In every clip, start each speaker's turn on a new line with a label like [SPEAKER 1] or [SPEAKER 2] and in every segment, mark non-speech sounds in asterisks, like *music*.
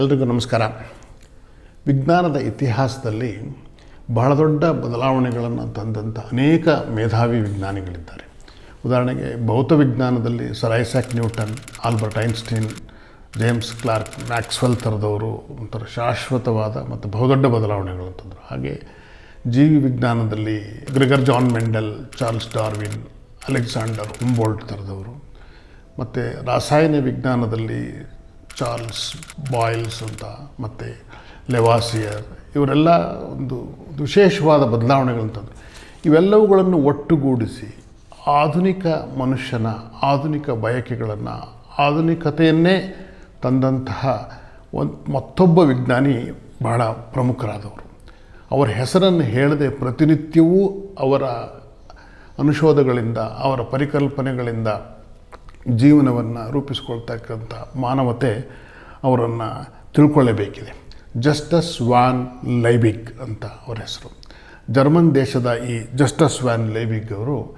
[SPEAKER 1] ಎಲ್ರಿಗೂ ನಮಸ್ಕಾರ. ವಿಜ್ಞಾನದ ಇತಿಹಾಸದಲ್ಲಿ ಬಹಳ ದೊಡ್ಡ ಬದಲಾವಣೆಗಳನ್ನು ತಂದಂಥ ಅನೇಕ ಮೇಧಾವಿ ವಿಜ್ಞಾನಿಗಳಿದ್ದಾರೆ. ಉದಾಹರಣೆಗೆ ಭೌತ ವಿಜ್ಞಾನದಲ್ಲಿ sir Isaac Newton, Albert Einstein, James Clerk, Maxwell ಥರದವರು ಒಂಥರ ಶಾಶ್ವತವಾದ ಮತ್ತು ಬಹುದೊಡ್ಡ ಬದಲಾವಣೆಗಳು ಅಂತಂದರು ಹಾಗೆ ಜೀವಿ ವಿಜ್ಞಾನದಲ್ಲಿ Gregor Johann Mendel, Charles Darwin, Alexander Humboldt ಥರದವರು ಮತ್ತು ರಾಸಾಯನ ವಿಜ್ಞಾನದಲ್ಲಿ ಚಾರ್ಲ್ಸ್ ಬಾಯ್ಲ್ಸ್ ಅಂತ, ಮತ್ತು ಲೆವಾಸಿಯರ್ ಇವರೆಲ್ಲ ಒಂದು ವಿಶೇಷವಾದ ಬದಲಾವಣೆಗಳಂತಂದರು ಇವೆಲ್ಲವುಗಳನ್ನು ಒಟ್ಟುಗೂಡಿಸಿ ಆಧುನಿಕ ಮನುಷ್ಯನ ಆಧುನಿಕ ಬಯಕೆಗಳನ್ನು, ಆಧುನಿಕತೆಯನ್ನೇ ತಂದಂತಹ ಒಂದು ಮತ್ತೊಬ್ಬ ವಿಜ್ಞಾನಿ ಬಹಳ ಪ್ರಮುಖರಾದವರು. ಅವರ ಹೆಸರನ್ನು ಹೇಳದೆ ಪ್ರತಿನಿತ್ಯವೂ ಅವರ ಅನುಶೋಧಗಳಿಂದ, ಅವರ ಪರಿಕಲ್ಪನೆಗಳಿಂದ ಜೀವನವನ್ನು ರೂಪಿಸ್ಕೊಳ್ತಕ್ಕಂಥ ಮಾನವತೆ ಅವರನ್ನು ತಿಳ್ಕೊಳ್ಳೇಬೇಕಿದೆ. ಜಸ್ಟಸ್ ವ್ಯಾನ್ ಲೈಬಿಗ್ ಅಂತ ಅವರ ಹೆಸರು. ಜರ್ಮನ್ ದೇಶದ ಈ ಜಸ್ಟಸ್ ವ್ಯಾನ್ ಲೈಬಿಗ್ ಅವರು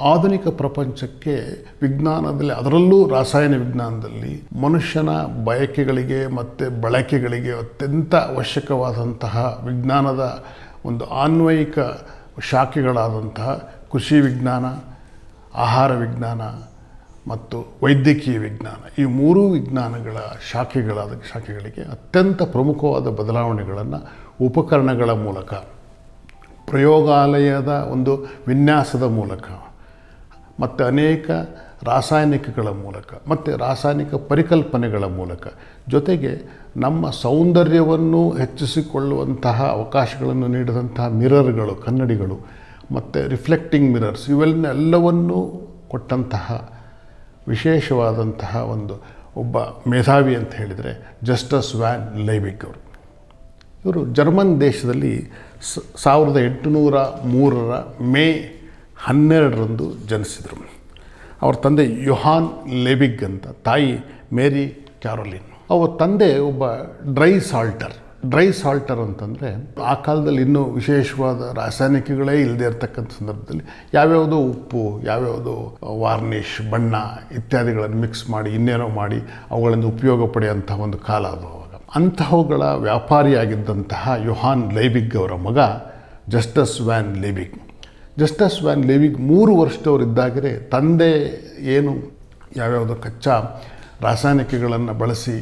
[SPEAKER 1] ಆಧುನಿಕ ಪ್ರಪಂಚಕ್ಕೆ ವಿಜ್ಞಾನದಲ್ಲಿ, ಅದರಲ್ಲೂ ರಾಸಾಯನ ವಿಜ್ಞಾನದಲ್ಲಿ ಮನುಷ್ಯನ ಬಯಕೆಗಳಿಗೆ ಮತ್ತು ಬಳಕೆಗಳಿಗೆ ಅತ್ಯಂತ ಅವಶ್ಯಕವಾದಂತಹ ವಿಜ್ಞಾನದ ಒಂದು ಆನ್ವಯಿಕ ಶಾಖೆಗಳಾದಂತಹ ಕೃಷಿ ವಿಜ್ಞಾನ, ಆಹಾರ ವಿಜ್ಞಾನ ಮತ್ತು ವೈದ್ಯಕೀಯ ವಿಜ್ಞಾನ, ಈ ಮೂರೂ ವಿಜ್ಞಾನಗಳ ಶಾಖೆಗಳಾದ ಶಾಖೆಗಳಿಗೆ ಅತ್ಯಂತ ಪ್ರಮುಖವಾದ ಬದಲಾವಣೆಗಳನ್ನು ಉಪಕರಣಗಳ ಮೂಲಕ, ಪ್ರಯೋಗಾಲಯದ ಒಂದು ವಿನ್ಯಾಸದ ಮೂಲಕ, ಮತ್ತು ಅನೇಕ ರಾಸಾಯನಿಕಗಳ ಮೂಲಕ, ಮತ್ತು ರಾಸಾಯನಿಕ ಪರಿಕಲ್ಪನೆಗಳ ಮೂಲಕ, ಜೊತೆಗೆ ನಮ್ಮ ಸೌಂದರ್ಯವನ್ನು ಹೆಚ್ಚಿಸಿಕೊಳ್ಳುವಂತಹ ಅವಕಾಶಗಳನ್ನು ನೀಡಿದಂತಹ ಮಿರರ್ಗಳು, ಕನ್ನಡಿಗಳು, ಮತ್ತು ರಿಫ್ಲೆಕ್ಟಿಂಗ್ ಮಿರರ್ಸ್, ಇವೆಲ್ಲವನ್ನೂ ಕೊಟ್ಟಂತಹ ವಿಶೇಷವಾದಂತಹ ಒಂದು ಒಬ್ಬ ಮೇಧಾವಿ ಅಂತ ಹೇಳಿದರೆ ಜಸ್ಟಸ್ ವ್ಯಾನ್ ಲೈಬಿಕ್ ಅವರು. ಇವರು ಜರ್ಮನ್ ದೇಶದಲ್ಲಿ ಸಾವಿರದ ಎಂಟುನೂರ ಮೂರರ ಮೇ ಹನ್ನೆರಡರಂದು ಜನಿಸಿದರು. ಅವ್ರ ತಂದೆ ಯುಹಾನ್ ಲೆಬಿಗ್ ಅಂತ, ತಾಯಿ ಮೇರಿ ಕ್ಯಾರೋಲಿನ್. ಅವರ ತಂದೆ ಒಬ್ಬ ಡ್ರೈ ಸಾಲ್ಟರ್. ಡ್ರೈ ಸಾಲ್ಟರ್ ಅಂತಂದರೆ ಆ ಕಾಲದಲ್ಲಿ ಇನ್ನೂ ವಿಶೇಷವಾದ ರಾಸಾಯನಿಕಗಳೇ ಇಲ್ಲದೆ ಇರತಕ್ಕಂಥ ಸಂದರ್ಭದಲ್ಲಿ ಯಾವ್ಯಾವುದೋ ಉಪ್ಪು, ಯಾವ್ಯಾವುದೋ ವಾರ್ನಿಷ್, ಬಣ್ಣ ಇತ್ಯಾದಿಗಳನ್ನು ಮಿಕ್ಸ್ ಮಾಡಿ, ಇನ್ನೇನೋ ಮಾಡಿ ಅವುಗಳನ್ನು ಉಪಯೋಗ ಪಡೆಯುವಂಥ ಒಂದು ಕಾಲ ಅದು ಅವಾಗ. ಅಂತಹವುಗಳ ವ್ಯಾಪಾರಿಯಾಗಿದ್ದಂತಹ ಯುಹಾನ್ ಲೈಬಿಗ್ ಅವರ ಮಗ Justus von Liebig Justus von Liebig ಮೂರು ವರ್ಷದವರಿದ್ದಾಗಲೇ ತಂದೆ ಏನು ಯಾವ್ಯಾವುದೋ ಕಚ್ಚಾ ರಾಸಾಯನಿಕಗಳನ್ನು ಬಳಸಿ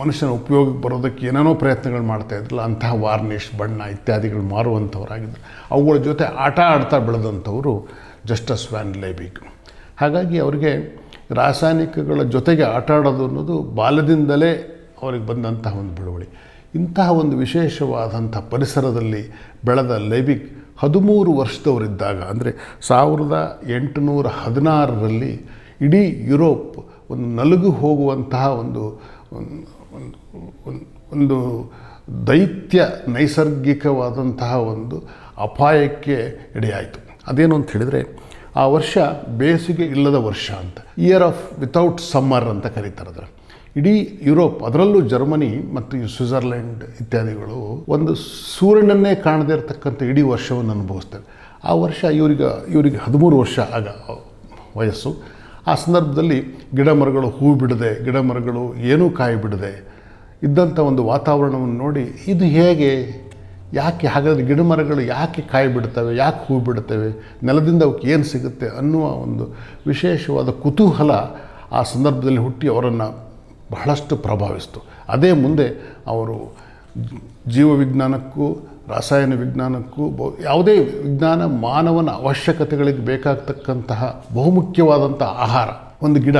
[SPEAKER 1] ಮನುಷ್ಯನ ಉಪಯೋಗಕ್ಕೆ ಬರೋದಕ್ಕೆ ಏನೇನೋ ಪ್ರಯತ್ನಗಳು ಮಾಡ್ತಾ ಇದ್ರಲ್ಲ, ಅಂತಹ ವಾರ್ನಿಷ್, ಬಣ್ಣ ಇತ್ಯಾದಿಗಳು ಮಾರುವಂಥವರಾಗಿದ್ದರು ಅವುಗಳ ಜೊತೆ ಆಟ ಆಡ್ತಾ ಬೆಳೆದಂಥವರು ಜಸ್ಟಸ್ ವ್ಯಾನ್ ಲೇಬಿಕ್. ಹಾಗಾಗಿ ಅವರಿಗೆ ರಾಸಾಯನಿಕಗಳ ಜೊತೆಗೆ ಆಟ ಆಡೋದು ಅನ್ನೋದು ಬಾಲ್ಯದಿಂದಲೇ ಅವ್ರಿಗೆ ಬಂದಂತಹ ಒಂದು ಬಳುವಳಿ ಇಂತಹ ಒಂದು ವಿಶೇಷವಾದಂಥ ಪರಿಸರದಲ್ಲಿ ಬೆಳೆದ ಲೇಬಿಕ್ ಹದಿಮೂರು ವರ್ಷದವರಿದ್ದಾಗ, ಅಂದರೆ ಸಾವಿರದ ಎಂಟುನೂರ ಹದಿನಾರರಲ್ಲಿ ಇಡೀ ಯುರೋಪ್ ಒಂದು ನಲುಗು ಹೋಗುವಂತಹ ಒಂದು ಒಂದು ದೈತ್ಯ ನೈಸರ್ಗಿಕವಾದಂತಹ ಒಂದು ಅಪಾಯಕ್ಕೆ ಎಡೆಯಾಯಿತು. ಅದೇನು ಅಂತ ಹೇಳಿದರೆ, ಆ ವರ್ಷ ಬೇಸಿಗೆ ಇಲ್ಲದ ವರ್ಷ ಅಂತ ಇಯರ್ ಆಫ್ ವಿತೌಟ್ ಸಮ್ಮರ್ ಅಂತ ಕರೀತಾರೆ ಅದರ ಇಡೀ ಯುರೋಪ್, ಅದರಲ್ಲೂ ಜರ್ಮನಿ ಮತ್ತು ಸ್ವಿಟ್ಜರ್ಲೆಂಡ್ ಇತ್ಯಾದಿಗಳು ಒಂದು ಸೂರ್ಯನನ್ನೇ ಕಾಣದೇ ಇರತಕ್ಕಂಥ ಇಡೀ ವರ್ಷವನ್ನು ಅನುಭವಿಸ್ತಾರೆ. ಆ ವರ್ಷ ಇವರಿಗೆ ಇವರಿಗೆ ಹದಿಮೂರು ವರ್ಷ ಆಗ, ವಯಸ್ಸು. ಆ ಸಂದರ್ಭದಲ್ಲಿ ಗಿಡ ಮರಗಳು ಹೂ ಬಿಡದೆ, ಗಿಡ ಮರಗಳು ಏನೂ ಕಾಯಿ ಬಿಡದೆ ಇದ್ದಂಥ ಒಂದು ವಾತಾವರಣವನ್ನು ನೋಡಿ ಇದು ಹೇಗೆ, ಯಾಕೆ ಹಾಗಾದರೆ ಗಿಡ ಮರಗಳು ಯಾಕೆ ಕಾಯಿ ಬಿಡ್ತವೆ, ಯಾಕೆ ಹೂ ಬಿಡ್ತವೆ, ನೆಲದಿಂದ ಅವಕ್ಕೆ ಏನು ಸಿಗುತ್ತೆ ಅನ್ನುವ ಒಂದು ವಿಶೇಷವಾದ ಕುತೂಹಲ ಆ ಸಂದರ್ಭದಲ್ಲಿ ಹುಟ್ಟಿ ಅವರನ್ನು ಬಹಳಷ್ಟು ಪ್ರಭಾವಿಸ್ತು. ಅದೇ ಮುಂದೆ ಅವರು ಜೀವವಿಜ್ಞಾನಕ್ಕೂ ರಾಸಾಯನ ವಿಜ್ಞಾನಕ್ಕೂ ಬ, ಯಾವುದೇ ವಿಜ್ಞಾನ ಮಾನವನ ಅವಶ್ಯಕತೆಗಳಿಗೆ ಬೇಕಾಗ್ತಕ್ಕಂತಹ ಬಹುಮುಖ್ಯವಾದಂಥ ಆಹಾರ. ಒಂದು ಗಿಡ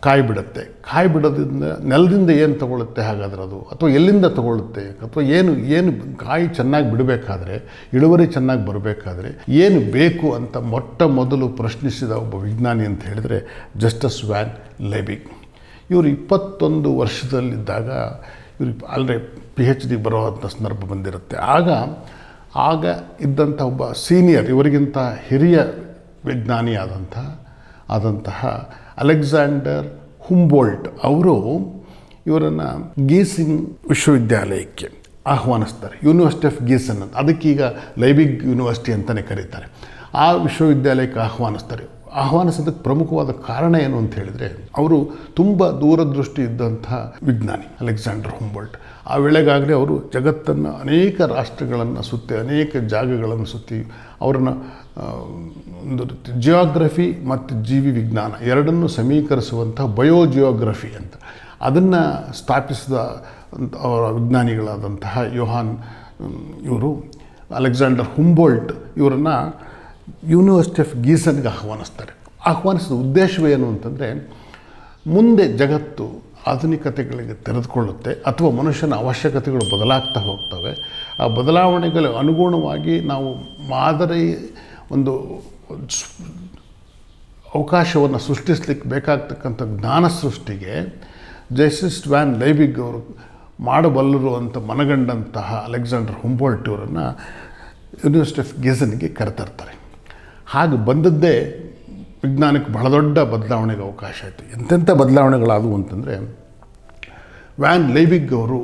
[SPEAKER 1] ಕಾಯಿ ಬಿಡುತ್ತೆ ಕಾಯಿ ಬಿಡೋದ್ರಿಂದ ನೆಲದಿಂದ ಏನು ತಗೊಳ್ಳುತ್ತೆ ಹಾಗಾದ್ರೆ ಅದು? ಅಥವಾ ಎಲ್ಲಿಂದ ತಗೊಳ್ಳುತ್ತೆ ಅಥವಾ ಏನು ಏನು ಕಾಯಿ ಚೆನ್ನಾಗಿ ಬಿಡಬೇಕಾದ್ರೆ, ಇಳುವರಿ ಚೆನ್ನಾಗಿ ಬರಬೇಕಾದ್ರೆ ಏನು ಬೇಕು ಅಂತ ಮೊಟ್ಟ ಮೊದಲು ಪ್ರಶ್ನಿಸಿದ ಒಬ್ಬ ವಿಜ್ಞಾನಿ ಅಂತ ಹೇಳಿದರೆ ಜಸ್ಟಸ್ ವ್ಯಾನ್ ಲೆಬಿಗ್ ಇವರು ಇಪ್ಪತ್ತೊಂದು ವರ್ಷದಲ್ಲಿದ್ದಾಗ ಇವರು ಅಲ್ಲದೆ ಪಿ ಹೆಚ್ ಡಿ ಬರೋವಂಥ ಸಂದರ್ಭ ಬಂದಿರುತ್ತೆ. ಆಗ ಆಗ ಇದ್ದಂಥ ಒಬ್ಬ ಸೀನಿಯರ್ ಇವರಿಗಿಂತ ಹಿರಿಯ ವಿಜ್ಞಾನಿಯಾದಂಥ, ಆದಂತಹ ಅಲೆಕ್ಸಾಂಡರ್ ಹುಂಬೋಲ್ಟ್ ಅವರು ಇವರನ್ನು ಗೀಸಿಂಗ್ ವಿಶ್ವವಿದ್ಯಾಲಯಕ್ಕೆ ಆಹ್ವಾನಿಸ್ತಾರೆ. ಯೂನಿವರ್ಸಿಟಿ ಆಫ್ ಗೀಸನ್ ಅಂತ. ಅದಕ್ಕೀಗ ಲೈಬಿಗ್ ಯೂನಿವರ್ಸಿಟಿ ಅಂತಲೇ ಕರೀತಾರೆ. ಆ ವಿಶ್ವವಿದ್ಯಾಲಯಕ್ಕೆ ಆಹ್ವಾನಿಸ್ತಾರೆ. ಆಹ್ವಾನಿಸೋದಕ್ಕೆ ಪ್ರಮುಖವಾದ ಕಾರಣ ಏನು ಅಂತ ಹೇಳಿದರೆ, ಅವರು ತುಂಬ ದೂರದೃಷ್ಟಿ ಇದ್ದಂಥ ವಿಜ್ಞಾನಿ, ಅಲೆಕ್ಸಾಂಡರ್ ಹುಂಬೋಲ್ಟ್ ಆ ವೇಳೆಗಾಗಲೇ ಅವರು ಜಗತ್ತನ್ನು ಅನೇಕ ರಾಷ್ಟ್ರಗಳನ್ನು ಸುತ್ತಿ, ಅನೇಕ ಜಾಗಗಳನ್ನು ಸುತ್ತಿ, ಅವರನ್ನು ಒಂದು ಜಿಯೋಗ್ರಫಿ ಮತ್ತು ಜೀವಿ ವಿಜ್ಞಾನ ಎರಡನ್ನೂ ಸಮೀಕರಿಸುವಂಥ ಬಯೋ ಜಿಯೋಗ್ರಫಿ ಅಂತ. ಅದನ್ನು ಸ್ಥಾಪಿಸಿದ ಅವರ ವಿಜ್ಞಾನಿಗಳಾದಂತಹ ಯೋಹಾನ್ ಇವರು, ಅಲೆಕ್ಸಾಂಡರ್ ಹುಂಬೋಲ್ಟ್ ಇವರನ್ನು ಯೂನಿವರ್ಸಿಟಿ ಆಫ್ ಗೀಸನ್ಗೆ ಆಹ್ವಾನಿಸ್ತಾರೆ. ಆಹ್ವಾನಿಸಿದ ಉದ್ದೇಶವೇನು ಅಂತಂದರೆ, ಮುಂದೆ ಜಗತ್ತು ಆಧುನಿಕತೆಗಳಿಗೆ ತೆರೆದುಕೊಳ್ಳುತ್ತೆ, ಅಥವಾ ಮನುಷ್ಯನ ಅವಶ್ಯಕತೆಗಳು ಬದಲಾಗ್ತಾ ಹೋಗ್ತವೆ. ಆ ಬದಲಾವಣೆಗಳ ಅನುಗುಣವಾಗಿ ನಾವು ಮಾದರಿ ಒಂದು ಅವಕಾಶವನ್ನು ಸೃಷ್ಟಿಸ್ಲಿಕ್ಕೆ ಬೇಕಾಗ್ತಕ್ಕಂಥ ಜ್ಞಾನ ಸೃಷ್ಟಿಗೆ ಜಸ್ಟಿಸ್ ವ್ಯಾನ್ ಲೈಬಿಗ್ ಅವರು ಮಾಡಬಲ್ಲರು ಅಂತ ಮನಗಂಡಂತಹ ಅಲೆಕ್ಸಾಂಡರ್ ಹುಂಬೋಲ್ಟ್ ಅವರನ್ನು ಯೂನಿವರ್ಸಿಟಿ ಆಫ್ ಗೆಝನ್ಗೆ ಕರೆತರ್ತಾರೆ. ಹಾಗೆ ಬಂದದ್ದೇ ವಿಜ್ಞಾನಕ್ಕೆ ಬಹಳ ದೊಡ್ಡ ಬದಲಾವಣೆಗೆ ಅವಕಾಶ ಆಯಿತು. ಎಂತೆಂಥ ಬದಲಾವಣೆಗಳಾದವು ಅಂತಂದರೆ, ವ್ಯಾನ್ ಲೈವಿಗ್ ಅವರು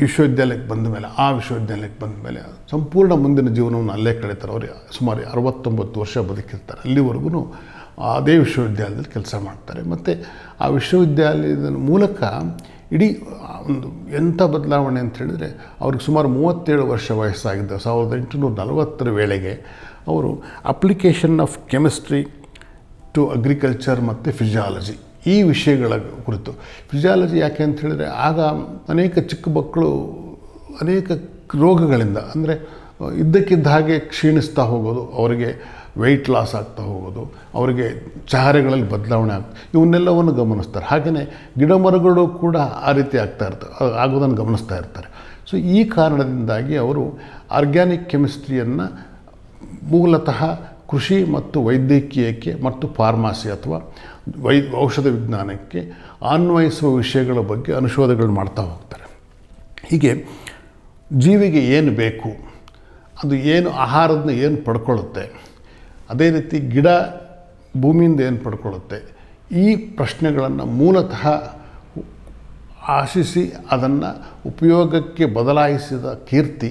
[SPEAKER 1] ವಿಶ್ವವಿದ್ಯಾಲಯಕ್ಕೆ ಬಂದ ಮೇಲೆ, ಆ ವಿಶ್ವವಿದ್ಯಾಲಯಕ್ಕೆ ಬಂದ ಮೇಲೆ ಸಂಪೂರ್ಣ ಮುಂದಿನ ಜೀವನವನ್ನು ಅಲ್ಲೇ ಕಳೀತಾರೆ. ಅವರು ಸುಮಾರು ಅರವತ್ತೊಂಬತ್ತು ವರ್ಷ ಬದುಕಿರ್ತಾರೆ. ಅಲ್ಲಿವರೆಗೂ ಅದೇ ವಿಶ್ವವಿದ್ಯಾಲಯದಲ್ಲಿ ಕೆಲಸ ಮಾಡ್ತಾರೆ. ಮತ್ತು ಆ ವಿಶ್ವವಿದ್ಯಾಲಯದ ಮೂಲಕ ಇಡೀ ಒಂದು ಎಂಥ ಬದಲಾವಣೆ ಅಂತ ಹೇಳಿದರೆ, ಅವ್ರಿಗೆ ಸುಮಾರು ಮೂವತ್ತೇಳು ವರ್ಷ ವಯಸ್ಸಾಗಿದ್ದ ಸಾವಿರದ ಎಂಟುನೂರ ನಲವತ್ತರ ವೇಳೆಗೆ ಅವರು application of chemistry to agriculture ಮತ್ತು ಫಿಸಿಯಾಲಜಿ ಈ ವಿಷಯಗಳ ಕುರಿತು. ಫಿಸಿಯಾಲಜಿ ಯಾಕೆ ಅಂತ ಹೇಳಿದರೆ ಆಗ ಅನೇಕ ಚಿಕ್ಕ ಮಕ್ಕಳು ಅನೇಕ ರೋಗಗಳಿಂದ ಅಂದರೆ, ಇದ್ದಕ್ಕಿದ್ದ ಹಾಗೆ ಕ್ಷೀಣಿಸ್ತಾ ಹೋಗೋದು, ಅವರಿಗೆ ವೆಯ್ಟ್ ಲಾಸ್ ಆಗ್ತಾ ಹೋಗೋದು, ಅವರಿಗೆ ಚಹರೆಗಳಲ್ಲಿ ಬದಲಾವಣೆ ಆಗ್ತದೆ ಇವನ್ನೆಲ್ಲವನ್ನು ಗಮನಿಸ್ತಾರೆ. ಹಾಗೆಯೇ ಗಿಡ ಮರಗಳು ಕೂಡ ಆ ರೀತಿ ಆಗ್ತಾ ಇರ್ತವೆ ಆಗೋದನ್ನು ಗಮನಿಸ್ತಾ ಇರ್ತಾರೆ. ಸೊ ಈ ಕಾರಣದಿಂದಾಗಿ ಅವರು ಆರ್ಗ್ಯಾನಿಕ್ ಕೆಮಿಸ್ಟ್ರಿಯನ್ನು ಮೂಲತಃ ಕೃಷಿ ಮತ್ತು ವೈದ್ಯಕೀಯಕ್ಕೆ ಮತ್ತು ಫಾರ್ಮಾಸಿ ಅಥವಾ ವೈ, ಔಷಧ ವಿಜ್ಞಾನಕ್ಕೆ ಅನ್ವಯಿಸುವ ವಿಷಯಗಳ ಬಗ್ಗೆ ಅನುಶೋಧಗಳು ಮಾಡ್ತಾ ಹೋಗ್ತಾರೆ. ಹೀಗೆ ಜೀವಿಗೆ ಏನು ಬೇಕು, ಅದು ಏನು ಆಹಾರದನ್ನ ಏನು ಪಡ್ಕೊಳ್ಳುತ್ತೆ, ಅದೇ ರೀತಿ ಗಿಡ ಭೂಮಿಯಿಂದ ಏನು ಪಡ್ಕೊಳ್ಳುತ್ತೆ, ಈ ಪ್ರಶ್ನೆಗಳನ್ನು ಮೂಲತಃ ಆಶಿಸಿ ಅದನ್ನು ಉಪಯೋಗಕ್ಕೆ ಬದಲಾಯಿಸಿದ ಕೀರ್ತಿ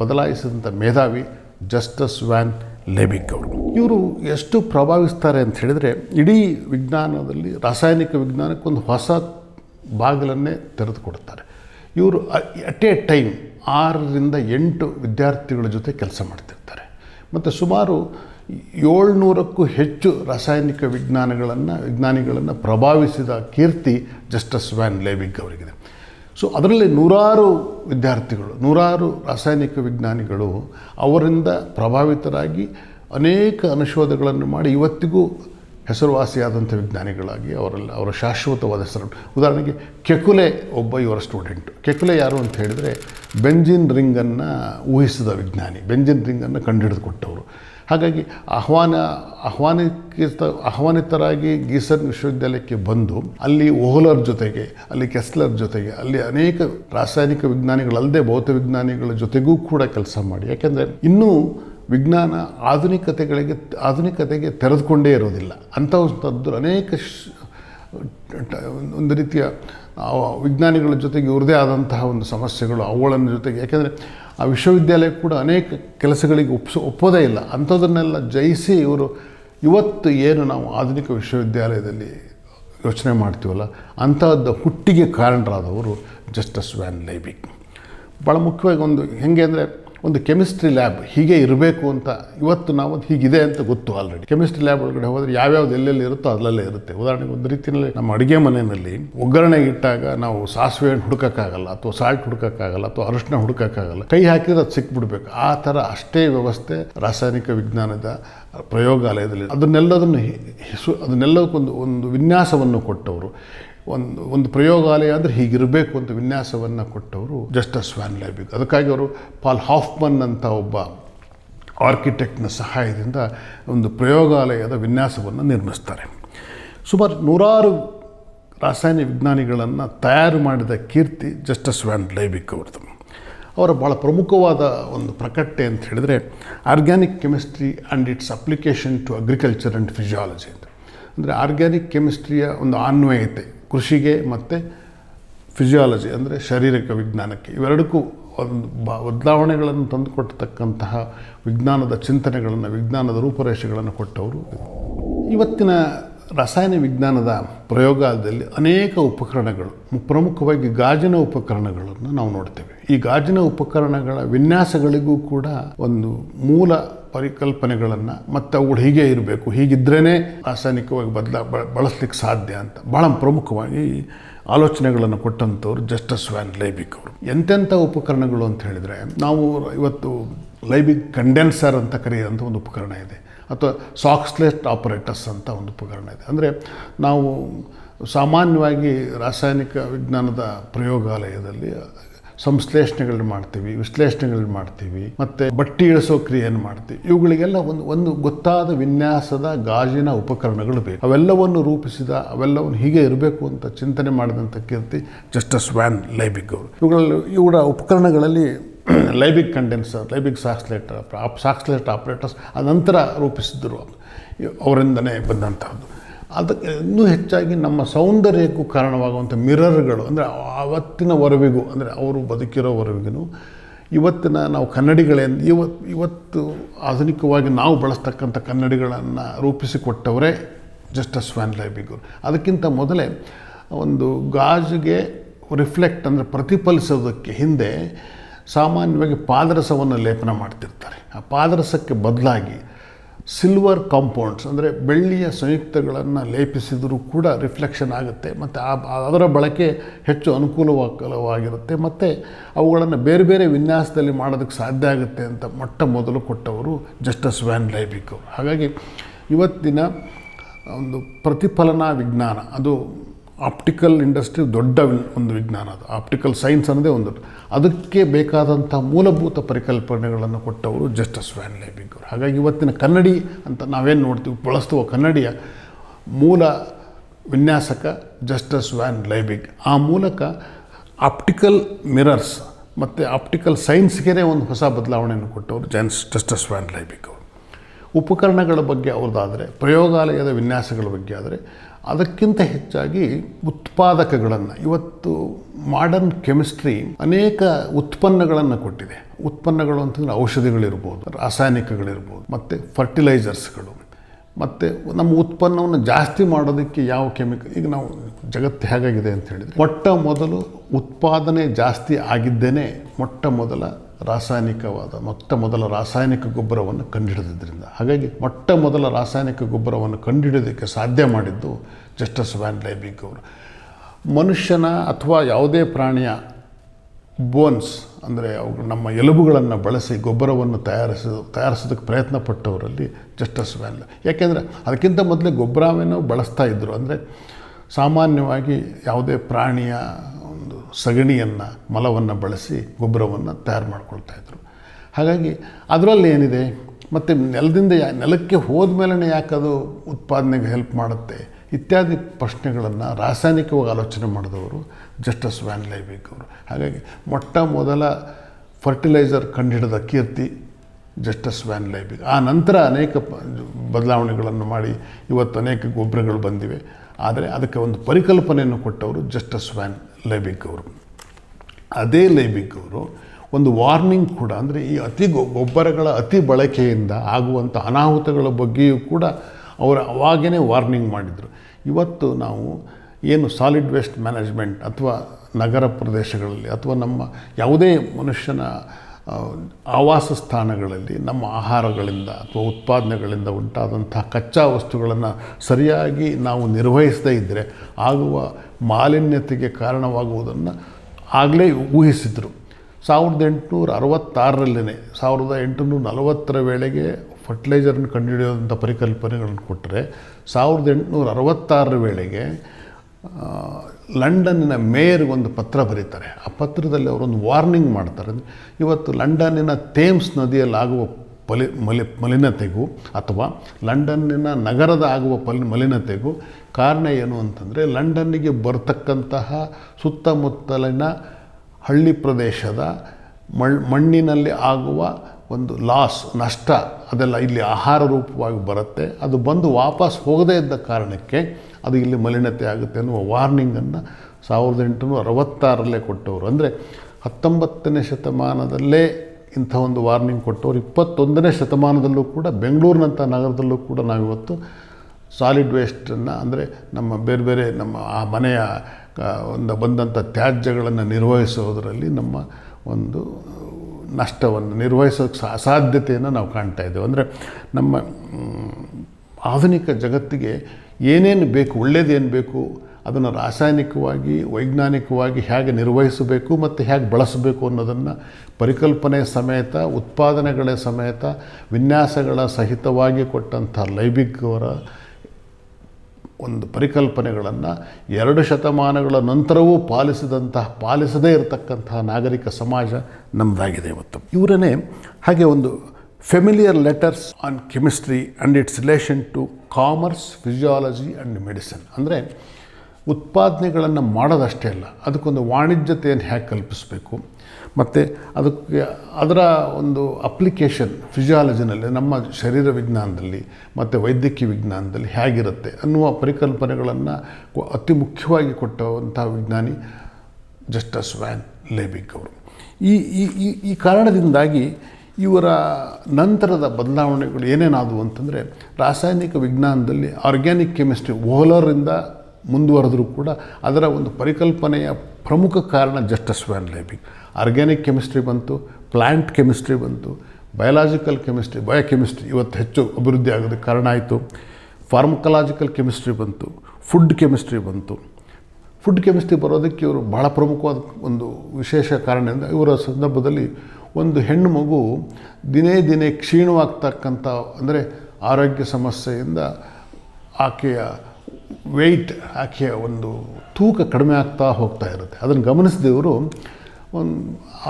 [SPEAKER 1] ಬದಲಾಯಿಸಿದಂಥ ಮೇಧಾವಿ ಜಸ್ಟಸ್ ವ್ಯಾನ್ ಲೆಬಿಕ್ ಅವರು ಇವರು ಎಷ್ಟು ಪ್ರಭಾವಿಸ್ತಾರೆ ಅಂತ ಹೇಳಿದರೆ ಇಡೀ ವಿಜ್ಞಾನದಲ್ಲಿ, ರಾಸಾಯನಿಕ ವಿಜ್ಞಾನಕ್ಕೊಂದು ಹೊಸ ಬಾಗಿಲನ್ನೇ ತೆರೆದುಕೊಡ್ತಾರೆ. ಇವರು ಅಟ್ ಎ ಟೈಮ್ ಆರರಿಂದ ಎಂಟು ವಿದ್ಯಾರ್ಥಿಗಳ ಜೊತೆ ಕೆಲಸ ಮಾಡ್ತಿರ್ತಾರೆ. ಮತ್ತು ಸುಮಾರು ಏಳ್ನೂರಕ್ಕೂ ಹೆಚ್ಚು ರಾಸಾಯನಿಕ ವಿಜ್ಞಾನಗಳನ್ನು, ವಿಜ್ಞಾನಿಗಳನ್ನು ಪ್ರಭಾವಿಸಿದ ಕೀರ್ತಿ ಜಸ್ಟಸ್ ವ್ಯಾನ್ ಲೇಬಿಗ್ ಅವರಿಗಿದೆ ಸೊ ಅದರಲ್ಲಿ ನೂರಾರು ವಿದ್ಯಾರ್ಥಿಗಳು, ನೂರಾರು ರಾಸಾಯನಿಕ ವಿಜ್ಞಾನಿಗಳು ಅವರಿಂದ ಪ್ರಭಾವಿತರಾಗಿ ಅನೇಕ ಅನುಶೋಧಗಳನ್ನು ಮಾಡಿ ಇವತ್ತಿಗೂ ಹೆಸರುವಾಸಿಯಾದಂಥ ವಿಜ್ಞಾನಿಗಳಾಗಿ ಅವರಲ್ಲಿ, ಅವರ ಶಾಶ್ವತವಾದ ಹೆಸರು. ಉದಾಹರಣೆಗೆ ಕೆಕುಲೆ ಒಬ್ಬ ಇವರ ಸ್ಟೂಡೆಂಟು. ಕೆಕುಲೆ ಯಾರು ಅಂತ ಹೇಳಿದರೆ, ಬೆಂಜಿನ್ ರಿಂಗನ್ನು ಊಹಿಸಿದ ವಿಜ್ಞಾನಿ, ಬೆಂಜಿನ್ ರಿಂಗನ್ನು ಕಂಡುಹಿಡಿದು ಕೊಟ್ಟವರು ಹಾಗಾಗಿ ಆಹ್ವಾನ ಆಹ್ವಾನಕ್ಕೆ ಆಹ್ವಾನಿತರಾಗಿ ಗೀಸನ್ ವಿಶ್ವವಿದ್ಯಾಲಯಕ್ಕೆ ಬಂದು ಅಲ್ಲಿ ಓಹ್ಲರ್ ಜೊತೆಗೆ, ಅಲ್ಲಿ ಕೆಸ್ಲರ್ ಜೊತೆಗೆ, ಅಲ್ಲಿ ಅನೇಕ ರಾಸಾಯನಿಕ ವಿಜ್ಞಾನಿಗಳಲ್ಲದೆ ಭೌತ ವಿಜ್ಞಾನಿಗಳ ಜೊತೆಗೂ ಕೂಡ ಕೆಲಸ ಮಾಡಿ. ಯಾಕೆಂದರೆ ಇನ್ನೂ ವಿಜ್ಞಾನ ಆಧುನಿಕತೆಗಳಿಗೆ, ಆಧುನಿಕತೆಗೆ ತೆರೆದುಕೊಂಡೇ ಇರೋದಿಲ್ಲ. ಅಂಥವಂಥದ್ದು ಅನೇಕ ಒಂದು ರೀತಿಯ ವಿಜ್ಞಾನಿಗಳ ಜೊತೆಗೆ ಇವ್ರದೇ ಆದಂತಹ ಒಂದು ಸಮಸ್ಯೆಗಳು ಅವುಗಳನ್ನು ಜೊತೆಗೆ. ಯಾಕೆಂದರೆ ಆ ವಿಶ್ವವಿದ್ಯಾಲಯ ಕೂಡ ಅನೇಕ ಕೆಲಸಗಳಿಗೆ ಒಪ್ಸ, ಒಪ್ಪೋದೇ ಇಲ್ಲ. ಅಂಥದನ್ನೆಲ್ಲ ಜಯಿಸಿ ಇವರು ಇವತ್ತು ಏನು ನಾವು ಆಧುನಿಕ ವಿಶ್ವವಿದ್ಯಾಲಯದಲ್ಲಿ ಯೋಚನೆ ಮಾಡ್ತೀವಲ್ಲ, ಅಂಥದ್ದು ಹುಟ್ಟಿಗೆ ಕಾರಣರಾದವರು ಜಸ್ಟಸ್ ವ್ಯಾನ್ ಲೈಬಿಕ್ ಭಾಳ ಮುಖ್ಯವಾಗಿ ಒಂದು ಹೆಂಗೆ ಅಂದರೆ ಒಂದು ಕೆಮಿಸ್ಟ್ರಿ ಲ್ಯಾಬ್ ಹೀಗೆ ಇರಬೇಕು ಅಂತ ಇವತ್ತು ನಾವು ಹೀಗಿದೆ ಅಂತ ಗೊತ್ತು ಆಲ್ರೆಡಿ ಕೆಮಿಸ್ಟ್ರಿ ಲ್ಯಾಬ್ ಒಳಗಡೆ ಹೋದರೆ ಯಾವ್ಯಾವ್ದು ಎಲ್ಲೆಲ್ಲಿ ಇರುತ್ತೋ ಅಲ್ಲಲ್ಲೇ ಇರುತ್ತೆ ಉದಾಹರಣೆಗೆ ಒಂದು ರೀತಿಯಲ್ಲಿ ನಮ್ಮ ಅಡುಗೆ ಮನೆಯಲ್ಲಿ ಒಗ್ಗರಣೆ ಇಟ್ಟಾಗ ನಾವು ಸಾಸಿವೆ ಹುಡುಕೋಕ್ಕಾಗಲ್ಲ ಅಥವಾ ಸಾಲ್ಟ್ ಹುಡುಕಕ್ಕಾಗಲ್ಲ ಅಥವಾ ಅರಿಶಿನ ಹುಡುಕಕ್ಕಾಗಲ್ಲ ಕೈ ಹಾಕಿದ್ರೆ ಅದು ಸಿಕ್ಬಿಡ್ಬೇಕು ಆ ಥರ ಅಷ್ಟೇ ವ್ಯವಸ್ಥೆ ರಾಸಾಯನಿಕ ವಿಜ್ಞಾನದ ಪ್ರಯೋಗಾಲಯದಲ್ಲಿ ಅದನ್ನೆಲ್ಲದನ್ನು ಅದನ್ನೆಲ್ಲದಕ್ಕೊಂದು ಒಂದು ವಿನ್ಯಾಸವನ್ನು ಕೊಟ್ಟವರು ಒಂದು ಒಂದು ಪ್ರಯೋಗಾಲಯ ಅಂದರೆ ಹೀಗಿರಬೇಕು ಅಂತ ವಿನ್ಯಾಸವನ್ನು ಕೊಟ್ಟವರು ಜಸ್ಟಸ್ ವ್ಯಾನ್ ಲೈಬಿಕ್ ಅದಕ್ಕಾಗಿ ಅವರು ಪಾಲ್ ಹಾಫ್ಮನ್ ಅಂತ ಒಬ್ಬ ಆರ್ಕಿಟೆಕ್ಟ್ನ ಸಹಾಯದಿಂದ ಒಂದು ಪ್ರಯೋಗಾಲಯದ ವಿನ್ಯಾಸವನ್ನು ನಿರ್ಮಿಸ್ತಾರೆ. ಸುಮಾರು ನೂರಾರು ರಾಸಾಯನಿಕ ವಿಜ್ಞಾನಿಗಳನ್ನು ತಯಾರು ಮಾಡಿದ ಕೀರ್ತಿ ಜಸ್ಟಸ್ ವ್ಯಾನ್ ಲೈಬಿಕ್ ಅವ್ರದ್ದು. ಅವರ ಭಾಳ ಪ್ರಮುಖವಾದ ಒಂದು ಪ್ರಕಟಣೆ ಅಂತ ಹೇಳಿದರೆ organic chemistry and its application to agriculture and physiology ಅಂತ. ಅಂದರೆ ಆರ್ಗ್ಯಾನಿಕ್ ಕೆಮಿಸ್ಟ್ರಿಯ ಒಂದು ಅನ್ವಯತೆ ಕೃಷಿಗೆ ಮತ್ತು ಫಿಸಿಯಾಲಜಿ ಅಂದರೆ ಶಾರೀರಿಕ ವಿಜ್ಞಾನಕ್ಕೆ ಇವೆರಡಕ್ಕೂ ಒಂದು ಬ, ಬದಲಾವಣೆಗಳನ್ನು ತಂದುಕೊಟ್ಟತಕ್ಕಂತಹ ವಿಜ್ಞಾನದ ಚಿಂತನೆಗಳನ್ನು, ವಿಜ್ಞಾನದ ರೂಪರೇಷೆಗಳನ್ನು ಕೊಟ್ಟವರು ಇವತ್ತಿನ ರಸಾಯನ ವಿಜ್ಞಾನದ ಪ್ರಯೋಗಾಲಯದಲ್ಲಿ ಅನೇಕ ಉಪಕರಣಗಳು, ಪ್ರಮುಖವಾಗಿ ಗಾಜಿನ ಉಪಕರಣಗಳನ್ನು ನಾವು ನೋಡ್ತೇವೆ. ಈ ಗಾಜಿನ ಉಪಕರಣಗಳ ವಿನ್ಯಾಸಗಳಿಗೂ ಕೂಡ ಒಂದು ಮೂಲ ಪರಿಕಲ್ಪನೆಗಳನ್ನು ಮತ್ತು ಅವುಗಳು ಹೀಗೆ ಇರಬೇಕು. ಹೀಗಿದ್ರೇ ರಾಸಾಯನಿಕವಾಗಿ ಬದಲ ಬಳಸ್ಲಿಕ್ಕೆ ಸಾಧ್ಯ ಅಂತ. ಭಾಳ ಪ್ರಮುಖವಾಗಿ ಆಲೋಚನೆಗಳನ್ನು ಕೊಟ್ಟಂಥವ್ರು ಜಸ್ಟಸ್ ವ್ಯಾನ್ ಲೈಬಿಕ್ ಅವರು. ಎಂತೆಂಥ ಉಪಕರಣಗಳು ಅಂತ ಹೇಳಿದರೆ, ನಾವು ಇವತ್ತು ಲೈಬಿಕ್ ಕಂಡೆನ್ಸರ್ ಅಂತ ಕರೆಯುವಂಥ ಒಂದು ಉಪಕರಣ ಇದೆ. ಅಥವಾ ಸಾಕ್ಸ್ಲೆಸ್ಟ್ ಆಪರೇಟರ್ಸ್ ಅಂತ ಒಂದು ಉಪಕರಣ ಇದೆ. ಅಂದರೆ ನಾವು ಸಾಮಾನ್ಯವಾಗಿ ರಾಸಾಯನಿಕ ವಿಜ್ಞಾನದ ಪ್ರಯೋಗಾಲಯದಲ್ಲಿ ಸಂಶ್ಲೇಷಣೆಗಳನ್ನ ಮಾಡ್ತೀವಿ ವಿಶ್ಲೇಷಣೆಗಳನ್ನ ಮಾಡ್ತೀವಿ, ಮತ್ತು ಬಟ್ಟಿ ಇಳಿಸೋ ಕ್ರಿಯೆಯನ್ನು ಮಾಡ್ತೀವಿ. ಇವುಗಳಿಗೆಲ್ಲ ಒಂದು ಒಂದು ಗೊತ್ತಾದ ವಿನ್ಯಾಸದ ಗಾಜಿನ ಉಪಕರಣಗಳು ಬೇಕು. ಅವೆಲ್ಲವನ್ನು ರೂಪಿಸಿದ, ಅವೆಲ್ಲವನ್ನು ಹೀಗೆ ಇರಬೇಕು ಅಂತ ಚಿಂತನೆ ಮಾಡಿದಂಥ ಕೀರ್ತಿ ಜಸ್ಟಸ್ ವ್ಯಾನ್ ಲೈಬಿಕ್ ಅವರು. ಇವುಗಳಲ್ಲಿ, ಇವುಗಳ ಉಪಕರಣಗಳಲ್ಲಿ *clears throat* ಲೈಬಿಕ್ ಕಂಡೆನ್ಸರ್ ಲೈಬಿಕ್ ಸಾಕ್ಸ್ಲೇಟರ್ ಸಾಕ್ಸ್ಲೇಟ್ ಆಪ್ರೇಟರ್ಸ್ ಅನಂತರ ರೂಪಿಸಿದ್ರು ಅವರಿಂದನೇ ಬಂದಂಥದ್ದು ಅದಕ್ಕೆ ಇನ್ನೂ ಹೆಚ್ಚಾಗಿ ನಮ್ಮ ಸೌಂದರ್ಯಕ್ಕೂ ಕಾರಣವಾಗುವಂಥ ಮಿರರ್ಗಳು, ಅಂದರೆ ಆವತ್ತಿನವರೆವಿಗೂ ಅಂದರೆ ಅವರು ಬದುಕಿರೋವರೆವಿಗೂ ಇವತ್ತಿನ ನಾವು ಕನ್ನಡಿಗಳೇ ಇವತ್ತು ಇವತ್ತು ಆಧುನಿಕವಾಗಿ ನಾವು ಬಳಸ್ತಕ್ಕಂಥ ಕನ್ನಡಿಗಳನ್ನು ರೂಪಿಸಿಕೊಟ್ಟವರೇ ಜಸ್ಟಸ್ ವ್ಯಾನ್ ಲೈಬಿಗರು ಅದಕ್ಕಿಂತ ಮೊದಲೇ ಒಂದು ಗಾಜಿಗೆ ರಿಫ್ಲೆಕ್ಟ್, ಅಂದರೆ ಪ್ರತಿಫಲಿಸೋದಕ್ಕೆ ಹಿಂದೆ ಸಾಮಾನ್ಯವಾಗಿ ಪಾದರಸವನ್ನು ಲೇಪನ ಮಾಡ್ತಿರ್ತಾರೆ. ಆ ಪಾದರಸಕ್ಕೆ ಬದಲಾಗಿ ಸಿಲ್ವರ್ ಕಾಂಪೌಂಡ್ಸ್ ಅಂದರೆ ಬೆಳ್ಳಿಯ ಸಂಯುಕ್ತಗಳನ್ನು ಲೇಪಿಸಿದರೂ ಕೂಡ ರಿಫ್ಲೆಕ್ಷನ್ ಆಗುತ್ತೆ. ಮತ್ತು ಆ, ಅದರ ಬಳಕೆ ಹೆಚ್ಚು ಅನುಕೂಲವಾಗಲವಾಗಿರುತ್ತೆ. ಮತ್ತು ಅವುಗಳನ್ನು ಬೇರೆ ಬೇರೆ ವಿನ್ಯಾಸದಲ್ಲಿ ಮಾಡೋದಕ್ಕೆ ಸಾಧ್ಯ ಆಗುತ್ತೆ ಅಂತ ಮೊಟ್ಟ ಮೊದಲು ಕೊಟ್ಟವರು ಜಸ್ಟಸ್ ವ್ಯಾನ್ ಲೈಬಿಕ್ ಹಾಗಾಗಿ ಇವತ್ತಿನ ಒಂದು ಪ್ರತಿಫಲನಾ ವಿಜ್ಞಾನ, ಅದು ಆಪ್ಟಿಕಲ್ ಇಂಡಸ್ಟ್ರಿ ದೊಡ್ಡ ಒಂದು ವಿಜ್ಞಾನ ಅದು. ಆಪ್ಟಿಕಲ್ ಸೈನ್ಸ್ ಅನ್ನೋದೇ ಒಂದು. ಅದಕ್ಕೆ ಬೇಕಾದಂಥ ಮೂಲಭೂತ ಪರಿಕಲ್ಪನೆಗಳನ್ನು ಕೊಟ್ಟವರು ಜಸ್ಟಸ್ ವ್ಯಾನ್ ಲೇಬಿಂಗ್ ಅವರು. ಹಾಗಾಗಿ ಇವತ್ತಿನ ಕನ್ನಡಿ ಅಂತ ನಾವೇನು ನೋಡ್ತೀವಿ ಬಳಸ್ತುವ ಕನ್ನಡಿಯ ಮೂಲ ವಿನ್ಯಾಸಕ ಜಸ್ಟಸ್ ವ್ಯಾನ್ ಲೈಬಿಗ್. ಆ ಮೂಲಕ ಆಪ್ಟಿಕಲ್ ಮಿರರ್ಸ್ ಮತ್ತು ಆಪ್ಟಿಕಲ್ ಸೈನ್ಸ್ಗೇ ಒಂದು ಹೊಸ ಬದಲಾವಣೆಯನ್ನು ಕೊಟ್ಟವರು ಜನ್ಸ್ ಜಸ್ಟಸ್ ವ್ಯಾನ್ ಲೈಬಿಗ್ ಅವರು. ಉಪಕರಣಗಳ ಬಗ್ಗೆ ಅವ್ರದ್ದಾದರೆ, ಪ್ರಯೋಗಾಲಯದ ವಿನ್ಯಾಸಗಳ ಬಗ್ಗೆ ಆದರೆ ಅದಕ್ಕಿಂತ ಹೆಚ್ಚಾಗಿ ಉತ್ಪಾದಕಗಳನ್ನು. ಇವತ್ತು ಮಾಡರ್ನ್ ಕೆಮಿಸ್ಟ್ರಿ ಅನೇಕ ಉತ್ಪನ್ನಗಳನ್ನು ಕೊಟ್ಟಿದೆ. ಉತ್ಪನ್ನಗಳು ಅಂತಂದರೆ ಔಷಧಿಗಳಿರ್ಬೋದು, ರಾಸಾಯನಿಕಗಳಿರ್ಬೋದು, ಮತ್ತು ಫರ್ಟಿಲೈಸರ್ಸ್ಗಳು ಮತ್ತು ನಮ್ಮ ಉತ್ಪನ್ನವನ್ನು ಜಾಸ್ತಿ ಮಾಡೋದಕ್ಕೆ ಯಾವ ಕೆಮಿಕಲ್ ಈಗ ನಾವು ಜಗತ್ತು ಹೇಗಾಗಿದೆ ಅಂತ ಹೇಳಿದರೆ, ಮೊಟ್ಟ ಮೊದಲು ಉತ್ಪಾದನೆ ಜಾಸ್ತಿ ಆಗಿದ್ದೇನೆ, ಮೊಟ್ಟ ಮೊದಲ ರಾಸಾಯನಿಕವಾದ, ಮೊಟ್ಟ ಮೊದಲ ರಾಸಾಯನಿಕ ಗೊಬ್ಬರವನ್ನು ಕಂಡುಹಿಡಿದ್ರಿಂದ ಹಾಗಾಗಿ ಮೊಟ್ಟ ಮೊದಲ ರಾಸಾಯನಿಕ ಗೊಬ್ಬರವನ್ನು ಕಂಡುಹಿಡಿಯೋದಕ್ಕೆ ಸಾಧ್ಯ ಮಾಡಿದ್ದು ಜಸ್ಟಸ್ ವ್ಯಾನ್ ಲೈಬಿಗ್ ಅವರು. ಮನುಷ್ಯನ ಅಥವಾ ಯಾವುದೇ ಪ್ರಾಣಿಯ ಬೋನ್ಸ್, ಅಂದರೆ ಅವು ನಮ್ಮ ಎಲುಬುಗಳನ್ನು ಬಳಸಿ ಗೊಬ್ಬರವನ್ನು ತಯಾರಿಸ, ತಯಾರಿಸೋದಕ್ಕೆ ಪ್ರಯತ್ನ ಪಟ್ಟವರಲ್ಲಿ ಜಸ್ಟಸ್ ವ್ಯಾನ್ ಯಾಕೆಂದರೆ ಅದಕ್ಕಿಂತ ಮೊದಲೇ ಗೊಬ್ಬರವೇನೋ ಬಳಸ್ತಾ ಇದ್ದರು ಅಂದರೆ ಸಾಮಾನ್ಯವಾಗಿ ಯಾವುದೇ ಪ್ರಾಣಿಯ ಸಗಣಿಯನ್ನು, ಮಲವನ್ನು ಬಳಸಿ ಗೊಬ್ಬರವನ್ನು ತಯಾರು ಮಾಡ್ಕೊಳ್ತಾಯಿದ್ರು ಹಾಗಾಗಿ ಅದರಲ್ಲಿ ಏನಿದೆ, ಮತ್ತು ನೆಲದಿಂದ ಯಾ, ನೆಲಕ್ಕೆ ಹೋದ ಮೇಲೆ ಯಾಕೆ ಅದು ಉತ್ಪಾದನೆಗೆ ಹೆಲ್ಪ್ ಮಾಡುತ್ತೆ ಇತ್ಯಾದಿ ಪ್ರಶ್ನೆಗಳನ್ನು ರಾಸಾಯನಿಕವಾಗಿ ಆಲೋಚನೆ ಮಾಡಿದವರು ಜಸ್ಟಸ್ ವ್ಯಾನ್ ಲೈಬೇಕು ಅವರು. ಹಾಗಾಗಿ ಮೊಟ್ಟ ಮೊದಲ ಫರ್ಟಿಲೈಸರ್ ಕಂಡುಹಿಡಿದ ಕೀರ್ತಿ ಜಸ್ಟಸ್ ವ್ಯಾನ್ ಲೈಬೇಕು ಆ ನಂತರ ಅನೇಕ ಬದಲಾವಣೆಗಳನ್ನು ಮಾಡಿ ಇವತ್ತು ಅನೇಕ ಗೊಬ್ಬರಗಳು ಬಂದಿವೆ. ಆದರೆ ಅದಕ್ಕೆ ಒಂದು ಪರಿಕಲ್ಪನೆಯನ್ನು ಕೊಟ್ಟವರು ಜಸ್ಟಸ್ ವ್ಯಾನ್ ಲೈಬಿಕ್ ಅವರು. ಅದೇ ಲೈಬಿಕ್ ಅವರು ಒಂದು ವಾರ್ನಿಂಗ್ ಕೂಡ, ಅಂದರೆ ಈ ಅತಿ ಗೊಬ್ಬರಗಳ ಅತಿ ಬಳಕೆಯಿಂದ ಆಗುವಂಥ ಅನಾಹುತಗಳ ಬಗ್ಗೆಯೂ ಕೂಡ ಅವರು ಅವಾಗೇ ವಾರ್ನಿಂಗ್ ಮಾಡಿದರು. ಇವತ್ತು ನಾವು ಏನು ಸಾಲಿಡ್ ವೇಸ್ಟ್ ಮ್ಯಾನೇಜ್ಮೆಂಟ್ ಅಥವಾ ನಗರ ಪ್ರದೇಶಗಳಲ್ಲಿ ಅಥವಾ ನಮ್ಮ ಯಾವುದೇ ಮನುಷ್ಯನ ಆವಾಸ ಸ್ಥಾನಗಳಲ್ಲಿ ನಮ್ಮ ಆಹಾರಗಳಿಂದ ಅಥವಾ ಉತ್ಪಾದನೆಗಳಿಂದ ಉಂಟಾದಂಥ ಕಚ್ಚಾ ವಸ್ತುಗಳನ್ನು ಸರಿಯಾಗಿ ನಾವು ನಿರ್ವಹಿಸದೇ ಇದ್ದರೆ ಆಗುವ ಮಾಲಿನ್ಯತೆಗೆ ಕಾರಣವಾಗುವುದನ್ನು ಆಗಲೇ ಊಹಿಸಿದರು. ಸಾವಿರದ ಎಂಟುನೂರ ಅರವತ್ತಾರರಲ್ಲೇ ಸಾವಿರದ ಎಂಟುನೂರ ನಲವತ್ತರ ವೇಳೆಗೆ ಫರ್ಟಿಲೈಸರನ್ನು ಕಂಡುಹಿಡಿಯುವಂಥ ಪರಿಕಲ್ಪನೆಗಳನ್ನು ಕೊಟ್ಟರೆ, ಸಾವಿರದ ಎಂಟುನೂರ ಅರವತ್ತಾರರ ವೇಳೆಗೆ ಲಂಡನ್ನಿನ ಮೇಯರ್ಗೆ ಒಂದು ಪತ್ರ ಬರೀತಾರೆ. ಆ ಪತ್ರದಲ್ಲಿ ಅವರೊಂದು ವಾರ್ನಿಂಗ್ ಮಾಡ್ತಾರೆ. ಇವತ್ತು ಲಂಡನ್ನಿನ ಥೇಮ್ಸ್ ನದಿಯಲ್ಲಿ ಆಗುವ ಪಲಿ, ಮಲಿ, ಮಲಿನತೆಗೂ ಅಥವಾ ಲಂಡನ್ನಿನ ನಗರದ ಆಗುವ ಪಲಿ, ಮಲಿನತೆಗೂ ಕಾರಣ ಏನು ಅಂತಂದರೆ ಲಂಡನ್ನಿಗೆ ಬರ್ತಕ್ಕಂತಹ ಸುತ್ತಮುತ್ತಲಿನ ಹಳ್ಳಿ ಪ್ರದೇಶದ ಮಣ್ಣಿನಲ್ಲಿ ಆಗುವ ಒಂದು ಲಾಸ್, ನಷ್ಟ ಅದೆಲ್ಲ ಇಲ್ಲಿ ಆಹಾರ ರೂಪವಾಗಿ ಬರುತ್ತೆ. ಅದು ಬಂದು ವಾಪಸ್ ಹೋಗದೇ ಇದ್ದ ಕಾರಣಕ್ಕೆ ಅದು ಇಲ್ಲಿ ಮಲಿನತೆ ಆಗುತ್ತೆ ಅನ್ನುವ ವಾರ್ನಿಂಗನ್ನು ಸಾವಿರದ ಎಂಟುನೂರ ಅರವತ್ತಾರಲ್ಲೇ ಕೊಟ್ಟವರು. ಅಂದರೆ ಹತ್ತೊಂಬತ್ತನೇ ಶತಮಾನದಲ್ಲೇ ಇಂಥ ಒಂದು ವಾರ್ನಿಂಗ್ ಕೊಟ್ಟವರು. ಇಪ್ಪತ್ತೊಂದನೇ ಶತಮಾನದಲ್ಲೂ ಕೂಡ, ಬೆಂಗಳೂರಿನಂಥ ನಗರದಲ್ಲೂ ಕೂಡ ನಾವಿವತ್ತು ಸಾಲಿಡ್ ವೇಸ್ಟನ್ನು ಅಂದರೆ ನಮ್ಮ ಬೇರೆ ಬೇರೆ ನಮ್ಮ ಆ ಮನೆಯ ಒಂದು ಬಂದಂಥ ತ್ಯಾಜ್ಯಗಳನ್ನು ನಿರ್ವಹಿಸೋದರಲ್ಲಿ ನಮ್ಮ ಒಂದು ನಷ್ಟವನ್ನು ನಿರ್ವಹಿಸೋಕ್ಕೆ ಅಸಾಧ್ಯತೆಯನ್ನು ನಾವು ಕಾಣ್ತಾ ಇದ್ದೇವೆ. ಅಂದರೆ ನಮ್ಮ ಆಧುನಿಕ ಜಗತ್ತಿಗೆ ಏನೇನು ಬೇಕು, ಒಳ್ಳೇದೇನು ಬೇಕು, ಅದನ್ನು ರಾಸಾಯನಿಕವಾಗಿ, ವೈಜ್ಞಾನಿಕವಾಗಿ ಹೇಗೆ ನಿರ್ವಹಿಸಬೇಕು ಮತ್ತು ಹೇಗೆ ಬಳಸಬೇಕು ಅನ್ನೋದನ್ನು ಪರಿಕಲ್ಪನೆ ಸಮೇತ, ಉತ್ಪಾದನೆಗಳ ಸಮೇತ, ವಿನ್ಯಾಸಗಳ ಸಹಿತವಾಗಿ ಕೊಟ್ಟಂಥ ಲೈಬಿಕ್ ಅವರ ಒಂದು ಪರಿಕಲ್ಪನೆಗಳನ್ನು ಎರಡು ಶತಮಾನಗಳ ನಂತರವೂ ಪಾಲಿಸಿದಂತಹ, ಪಾಲಿಸದೇ ಇರತಕ್ಕಂತಹ ನಾಗರಿಕ ಸಮಾಜ ನಮ್ಮದಾಗಿದೆ ಇವತ್ತು. ಇವರನ್ನೇ ಹಾಗೆ ಒಂದು familiar letters on chemistry and its relation to commerce, physiology and medicine. ಅಂದರೆ ಉತ್ಪಾದನೆಗಳನ್ನು ಮಾಡೋದಷ್ಟೇ ಅಲ್ಲ, ಅದಕ್ಕೊಂದು ವಾಣಿಜ್ಯತೆಯನ್ನು ಹೇಗೆ ಕಲ್ಪಿಸಬೇಕು. ಮತ್ತು ಅದಕ್ಕೆ ಅದರ ಒಂದು ಅಪ್ಲಿಕೇಶನ್ ಫಿಸಿಯಾಲಜಿನಲ್ಲಿ, ನಮ್ಮ ಶರೀರ ವಿಜ್ಞಾನದಲ್ಲಿ ಮತ್ತು ವೈದ್ಯಕೀಯ ವಿಜ್ಞಾನದಲ್ಲಿ ಹೇಗಿರುತ್ತೆ ಅನ್ನುವ ಪರಿಕಲ್ಪನೆಗಳನ್ನು ಅತಿ ಮುಖ್ಯವಾಗಿ ಕೊಟ್ಟಂಥ ವಿಜ್ಞಾನಿ ಜಸ್ಟಸ್ ವ್ಯಾನ್ ಲೇಬಿಕ್ ಅವರು. ಈ ಈ, ಈ- ಈ ಕಾರಣದಿಂದಾಗಿ ಇವರ ನಂತರದ ಬದಲಾವಣೆಗಳು ಏನೇನಾದವು ಅಂತಂದರೆ ರಾಸಾಯನಿಕ ವಿಜ್ಞಾನದಲ್ಲಿ ಆರ್ಗ್ಯಾನಿಕ್ ಕೆಮಿಸ್ಟ್ರಿ ಓಲರಿಂದ ಮುಂದುವರೆದರೂ ಕೂಡ ಅದರ ಒಂದು ಪರಿಕಲ್ಪನೆಯ ಪ್ರಮುಖ ಕಾರಣ Justus von Liebig. Organic chemistry ಬಂತು ಪ್ಲ್ಯಾಂಟ್ ಕೆಮಿಸ್ಟ್ರಿ ಬಂತು ಬಯಾಲಾಜಿಕಲ್ ಕೆಮಿಸ್ಟ್ರಿ ಬಯೋಕೆಮಿಸ್ಟ್ರಿ ಇವತ್ತು ಹೆಚ್ಚು ಅಭಿವೃದ್ಧಿ ಆಗೋದಕ್ಕೆ ಕಾರಣ ಆಯಿತು. ಫಾರ್ಮಕಲಾಜಿಕಲ್ ಕೆಮಿಸ್ಟ್ರಿ ಬಂತು ಫುಡ್ ಕೆಮಿಸ್ಟ್ರಿ ಬಂತು. ಫುಡ್ ಕೆಮಿಸ್ಟ್ರಿ ಬರೋದಕ್ಕೆ ಇವರು ಬಹಳ ಪ್ರಮುಖವಾದ ಒಂದು ವಿಶೇಷ ಕಾರಣ ಇವರ ಸಂದರ್ಭದಲ್ಲಿ ಒಂದು ಹೆಣ್ಣು ಮಗು ದಿನೇ ದಿನೇ ಕ್ಷೀಣವಾಗ್ತಕ್ಕಂಥ, ಅಂದರೆ ಆರೋಗ್ಯ ಸಮಸ್ಯೆಯಿಂದ ಆಕೆಯ ವೆಯ್ಟ್ ಆಕೆಯ ಒಂದು ತೂಕ ಕಡಿಮೆ ಆಗ್ತಾ ಹೋಗ್ತಾ ಇರುತ್ತೆ. ಅದನ್ನು ಗಮನಿಸಿದವರು ಒಂದು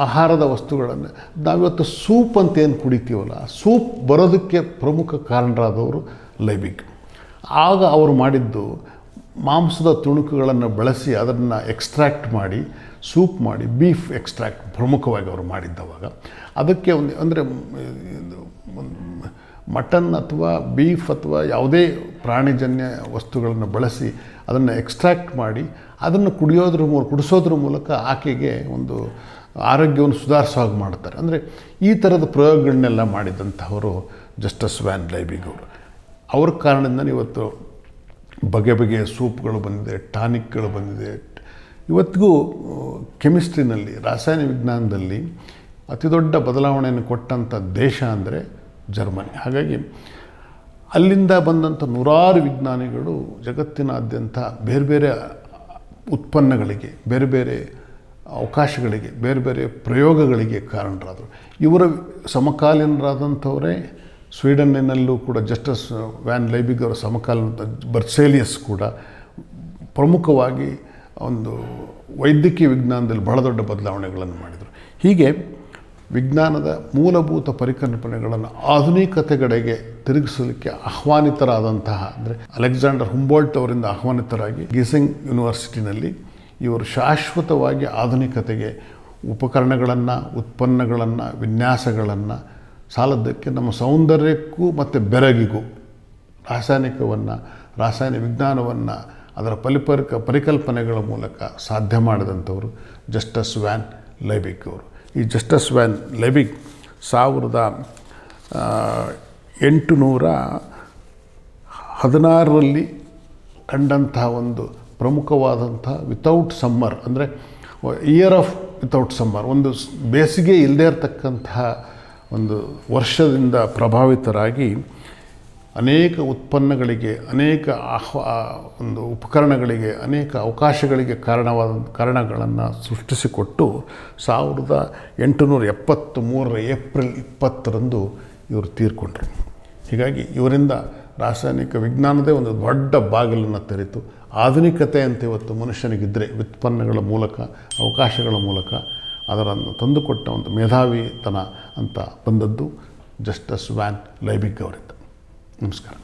[SPEAKER 1] ಆಹಾರದ ವಸ್ತುಗಳನ್ನು. ನಾವಿವತ್ತು ಸೂಪ್ ಅಂತ ಏನು ಕುಡಿತೀವಲ್ಲ, ಸೂಪ್ ಬರೋದಕ್ಕೆ ಪ್ರಮುಖ ಕಾರಣರಾದವರು ಲೈಬಿಕ್. ಆಗ ಅವರು ಮಾಡಿದ್ದು ಮಾಂಸದ ತುಣುಕುಗಳನ್ನು ಬಳಸಿ ಅದನ್ನು ಎಕ್ಸ್ಟ್ರಾಕ್ಟ್ ಮಾಡಿ ಸೂಪ್ ಮಾಡಿ ಬೀಫ್ ಎಕ್ಸ್ಟ್ರಾಕ್ಟ್ ಪ್ರಮುಖವಾಗಿ ಅವರು ಮಾಡಿದ್ದವಾಗ. ಅದಕ್ಕೆ ಒಂದು, ಅಂದರೆ ಮಟನ್ ಅಥವಾ ಬೀಫ್ ಅಥವಾ ಯಾವುದೇ ಪ್ರಾಣಿಜನ್ಯ ವಸ್ತುಗಳನ್ನು ಬಳಸಿ ಅದನ್ನು ಎಕ್ಸ್ಟ್ರಾಕ್ಟ್ ಮಾಡಿ, ಅದನ್ನು ಕುಡಿಯೋದ್ರ ಮೂಲ ಕುಡಿಸೋದ್ರ ಮೂಲಕ ಆಕೆಗೆ ಒಂದು ಆರೋಗ್ಯವನ್ನು ಸುಧಾರಿಸೋ ಹಾಗೆ ಮಾಡ್ತಾರೆ. ಅಂದರೆ ಈ ಥರದ ಪ್ರಯೋಗಗಳನ್ನೆಲ್ಲ ಮಾಡಿದಂಥವರು ಜಸ್ಟಸ್ ವ್ಯಾನ್ ಲೈಬಿಗ್ ಅವರು ಅವ್ರ ಕಾರಣದಿಂದ ಇವತ್ತು ಬಗೆ ಬಗೆಯ ಸೂಪ್ಗಳು ಬಂದಿದೆ, ಟಾನಿಕ್ಗಳು ಬಂದಿದೆ ಇವತ್ತಿಗೂ ಕೆಮಿಸ್ಟ್ರಿನಲ್ಲಿ ರಾಸಾಯನ ವಿಜ್ಞಾನದಲ್ಲಿ ಅತಿ ದೊಡ್ಡ ಬದಲಾವಣೆಯನ್ನು ಕೊಟ್ಟಂಥ ದೇಶ ಅಂದರೆ ಜರ್ಮನಿ. ಹಾಗಾಗಿ ಅಲ್ಲಿಂದ ಬಂದಂಥ ನೂರಾರು ವಿಜ್ಞಾನಿಗಳು ಜಗತ್ತಿನಾದ್ಯಂತ ಬೇರೆ ಬೇರೆ ಉತ್ಪನ್ನಗಳಿಗೆ, ಬೇರೆ ಬೇರೆ ಅವಕಾಶಗಳಿಗೆ, ಬೇರೆ ಬೇರೆ ಪ್ರಯೋಗಗಳಿಗೆ ಕಾರಣರಾದರು. ಇವರ ಸಮಕಾಲೀನರಾದಂಥವರೇ ಸ್ವೀಡನ್ನಲ್ಲೂ ಕೂಡ ಜಸ್ಟಸ್ ವ್ಯಾನ್ ಲೈಬಿಗ್ ಅವರ ಸಮಕಾಲೀನ, ಬರ್ಸೇಲಿಯಸ್ ಕೂಡ ಪ್ರಮುಖವಾಗಿ ಒಂದು ವೈದ್ಯಕೀಯ ವಿಜ್ಞಾನದಲ್ಲಿ ಬಹಳ ದೊಡ್ಡ ಬದಲಾವಣೆಗಳನ್ನು ಮಾಡಿದರು. ಹೀಗೆ ವಿಜ್ಞಾನದ ಮೂಲಭೂತ ಪರಿಕಲ್ಪನೆಗಳನ್ನು ಆಧುನಿಕತೆಗಡೆಗೆ ತಿರುಗಿಸಲಿಕ್ಕೆ ಆಹ್ವಾನಿತರಾದಂತಹ, ಅಂದರೆ ಅಲೆಕ್ಸಾಂಡರ್ ಹುಂಬೋಲ್ಟ್ ಅವರಿಂದ ಆಹ್ವಾನಿತರಾಗಿ ಗೀಸಿಂಗ್ ಯೂನಿವರ್ಸಿಟಿನಲ್ಲಿ ಇವರು ಶಾಶ್ವತವಾಗಿ ಆಧುನಿಕತೆಗೆ ಉಪಕರಣಗಳನ್ನು, ಉತ್ಪನ್ನಗಳನ್ನು, ವಿನ್ಯಾಸಗಳನ್ನು, ಸಾಲದ್ದಕ್ಕೆ ನಮ್ಮ ಸೌಂದರ್ಯಕ್ಕೂ ಮತ್ತು ಬೆರಗಿಗೂ ರಾಸಾಯನಿಕವನ್ನು, ರಾಸಾಯನಿಕ ವಿಜ್ಞಾನವನ್ನು ಅದರ ಪರಿಪರ್ಕ ಪರಿಕಲ್ಪನೆಗಳ ಮೂಲಕ ಸಾಧ್ಯ ಮಾಡಿದಂಥವರು ಜಸ್ಟಸ್ ವ್ಯಾನ್ ಲೈಬಿಕ್ ಅವರು. ಈ ಜಸ್ಟಸ್ ವ್ಯಾನ್ ಲೈಬಿಕ್ ಸಾವಿರದ ಎಂಟು ನೂರ ಹದಿನಾರರಲ್ಲಿ ಕಂಡಂತಹ ಒಂದು ಪ್ರಮುಖವಾದಂಥ ವಿತೌಟ್ ಸಮ್ಮರ್ ಅಂದರೆ ಇಯರ್ ಆಫ್ ವಿತೌಟ್ ಸಮ್ಮರ್ ಒಂದು ಬೇಸಿಗೆ ಇಲ್ಲದೇ ಇರತಕ್ಕಂತಹ ಒಂದು ವರ್ಷದಿಂದ ಪ್ರಭಾವಿತರಾಗಿ ಅನೇಕ ಉತ್ಪನ್ನಗಳಿಗೆ, ಅನೇಕ ಒಂದು ಉಪಕರಣಗಳಿಗೆ, ಅನೇಕ ಅವಕಾಶಗಳಿಗೆ ಕಾರಣವಾದ, ಕಾರಣಗಳನ್ನು ಸೃಷ್ಟಿಸಿಕೊಟ್ಟು ಸಾವಿರದ ಎಂಟುನೂರ ಎಪ್ಪತ್ತು ಮೂರರ ಏಪ್ರಿಲ್ ಇಪ್ಪತ್ತರಂದು ಇವರು ತೀರ್ಕೊಂಡ್ರು. ಹೀಗಾಗಿ ಇವರಿಂದ ರಾಸಾಯನಿಕ ವಿಜ್ಞಾನದೇ ಒಂದು ದೊಡ್ಡ ಬಾಗಿಲನ್ನು ತೆರೆತು. ಆಧುನಿಕತೆ ಅಂತ ಇವತ್ತು ಮನುಷ್ಯನಿಗಿದ್ದರೆ ಉತ್ಪನ್ನಗಳ ಮೂಲಕ, ಅವಕಾಶಗಳ ಮೂಲಕ ಅದರನ್ನು ತಂದುಕೊಟ್ಟ ಒಂದು ಮೇಧಾವಿತನ ಅಂತ ಬಂದದ್ದು ಜಸ್ಟಸ್ ವ್ಯಾನ್ ಲೈಬಿಗ್ ಅವರಿಂದ നമസ്കാരം